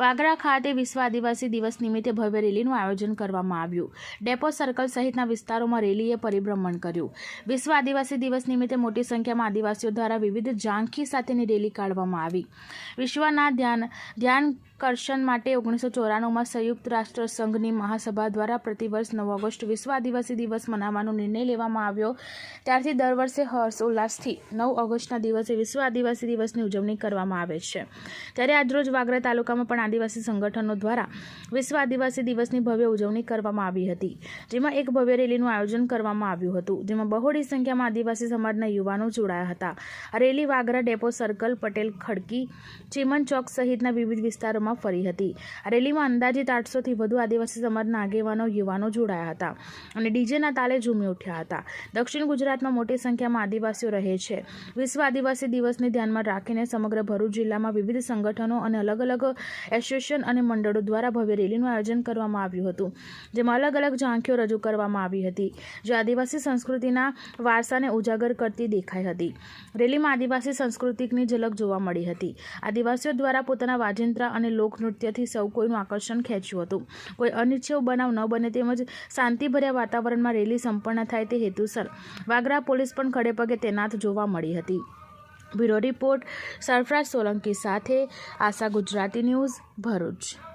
વાગરા ખાતે વિશ્વ આદિવાસી દિવસ નિમિત્તે ભવ્ય રેલીનું આયોજન કરવામાં આવ્યું. ડેપો સર્કલ સહિતના વિસ્તારોમાં રેલીએ પરિભ્રમણ કર્યું. વિશ્વ આદિવાસી દિવસ નિમિત્તે મોટી સંખ્યામાં આદિવાસીઓ દ્વારા વિવિધ ઝાંખી સાથેની રેલી કાઢવામાં આવી. વિશ્વના ધ્યાન ધ્યાન કર્ષણ માટે ઓગણીસો ચોરાણુંમાં સંયુક્ત રાષ્ટ્ર સંઘની મહાસભા દ્વારા પ્રતિવર્ષ નવ ઓગસ્ટ વિશ્વ આદિવાસી દિવસ મનાવવાનો નિર્ણય લેવામાં આવ્યો. ત્યારથી દર વર્ષે હર્ષ ઉલ્લાસથી નવ ઓગસ્ટના દિવસે વિશ્વ આદિવાસી દિવસની ઉજવણી કરવામાં આવે છે. ત્યારે આજરોજ વાગરા તાલુકામાં પણ આદિવાસી સંગઠનો દ્વારા વિશ્વ આદિવાસી દિવસની ભવ્ય ઉજવણી કરવામાં આવી હતી. જેમાં એક ભવ્ય રેલીનું આયોજન કરવામાં આવ્યું હતું, જેમાં બહોળી સંખ્યામાં આદિવાસી સમાજના યુવાનો જોડાયા હતા. આ rally Vagra depot circle, Patel Khadki, Chiman chowk સહિતના વિવિધ વિસ્તારોમાં ફરી હતી. આ રેલીમાં અંદાજિત આઠસોથી વધુ આદિવાસી સમાજના આગેવાનો, યુવાનો જોડાયા હતા અને ડીજેના તાલે ઝૂમી ઉઠ્યા હતા. દક્ષિણ ગુજરાતમાં મોટી સંખ્યામાં આદિવાસીઓ રહે છે. વિશ્વ આદિવાસી દિવસને ધ્યાનમાં રાખીને સમગ્ર ભરૂચ જિલ્લામાં વિવિધ સંગઠનો અને અલગ અલગ એસોસિએશન અને મંડળો દ્વારા ભવ્ય રેલીનું આયોજન કરવામાં આવ્યું હતું, જેમાં અલગ અલગ ઝાંખીઓ રજૂ કરવામાં આવી હતી, જે આદિવાસી સંસ્કૃતિના વારસાને ઉજાગર કરતી દેખાઈ હતી. રેલીમાં આદિવાસી સંસ્કૃતિની ઝલક જોવા મળી હતી. આદિવાસીઓ દ્વારા પોતાના વાજિંત્રા અને લોકનૃત્યથી સૌ કોઈનું આકર્ષણ ખેંચ્યું હતું. કોઈ અનિચ્છેવ બનાવ ન બને તેમજ શાંતિભર્યા વાતાવરણમાં રેલી સંપન્ન થાય તે હેતુસર વાગરા પોલીસ પણ ખડેપગે તૈનાત જોવા મળી હતી. બ્યુરો રિપોર્ટ સરફરાજ સોલંકી સાથે આશા ગુજરાતી ન્યૂઝ ભરૂચ.